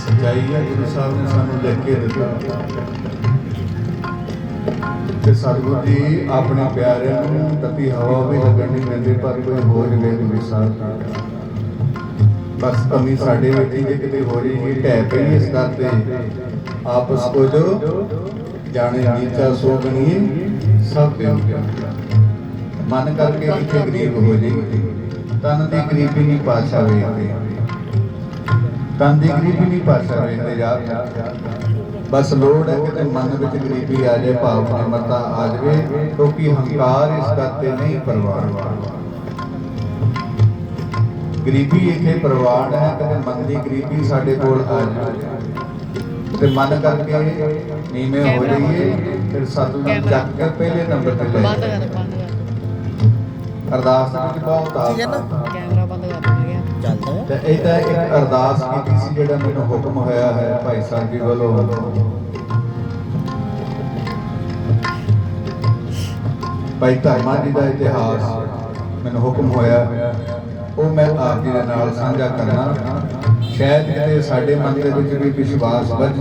ਸੱਚਾਈ ਹੈ, ਗੁਰੂ ਸਾਹਿਬ ਨੇ ਸਾਨੂੰ ਲਿਖ ਕੇ ਦਿੱਤਾ। ਤੇ ਸਤਿਗੁਰੂ ਜੀ, ਆਪਣੇ ਪਿਆਰਿਆਂ ਨੂੰ ਤਤੀ ਹਵਾ ਵੀ ਲੱਗਣ ਨਹੀਂ ਦਿੰਦੇ, ਪਰ ਕੋਈ ਹੋ ਜਵੇ ਗੁਰੂ ਸਾਹਿਬ ਬਸ ਕਮੀ ਸਾਡੇ ਵਿੱਚ ਹੀ ਕਿਤੇ ਹੋ ਰਹੀ ਹੈ, ਢਹਿ ਪਈ ਇਸ ਗੱਲ ਤੇ। ਆਪਸ ਕੋ ਜੋ ਜਾਣੇ ਨੀਚਾ ਸੋ ਗਣੀਏ ਸਭ ਦੇ ਮਨ ਕਰਕੇ ਕਿਤੇ ਗਰੀਬ ਹੋ ਜੇ ਤਨ ਦੀ ਗਰੀਬੀ ਨਹੀਂ ਪਾਛਾ ਵੇਖਦੇ। ਤਨ ਦੀ ਗਰੀਬੀ ਨਹੀਂ ਪਾਛਾ ਵੇਖਦੇ ਯਾਰ। ਬਸ ਲੋੜ ਹੈ ਕਿ ਮਨ ਵਿੱਚ ਗਰੀਬੀ ਆ ਜਾਏ ਭਾਵ ਨਿਮਰਤਾ ਆ ਜਾਵੇ ਕਿਉਂਕਿ ਹੰਕਾਰ ਇਸ ਗੱਲ ਤੇ ਨਹੀਂ ਪਰਵਾਹ। ਗਰੀਬੀ ਇੱਥੇ ਪ੍ਰਵਾਨ ਹੈ ਕਦੇ ਮਨ ਦੀ ਗਰੀਬੀ ਸਾਡੇ ਕੋਲ ਆ ਜਾਵੇ। ਤੇ ਮਨ ਕਰਕੇ ਨੀਵੇਂ ਹੋ ਜਾਈਏ ਫਿਰ ਸਤਿਗੁਰੂ ਚੱਕ ਕੇ ਪਹਿਲੇ ਨੰਬਰ ਤੇ ਲੈ ਅਰਦਾਸ ਵਿੱਚ ਬਹੁਤ ਠੀਕ ਚੱਲਦਾ ਤੇ ਇਹਦਾ ਇੱਕ ਅਰਦਾਸ ਕੀਤੀ ਸੀ ਜਿਹੜਾ ਮੈਨੂੰ ਹੁਕਮ ਹੋਇਆ ਹੈ ਭਾਈ ਸਾਹਿਬ ਜੀ ਵੱਲੋਂ। ਭਾਈ ਧਰਮਾ ਜੀ ਦਾ ਇਤਿਹਾਸ ਮੈਨੂੰ ਹੁਕਮ ਹੋਇਆ, ਉਹ ਮੈਂ ਆਪ ਜੀ ਦੇ ਨਾਲ ਸਾਂਝਾ ਕਰਨਾ। ਸ਼ਾਇਦ ਕਿਤੇ ਸਾਡੇ ਮਨ ਦੇ ਵਿੱਚ ਵੀ ਵਿਸ਼ਵਾਸ ਵੱਧ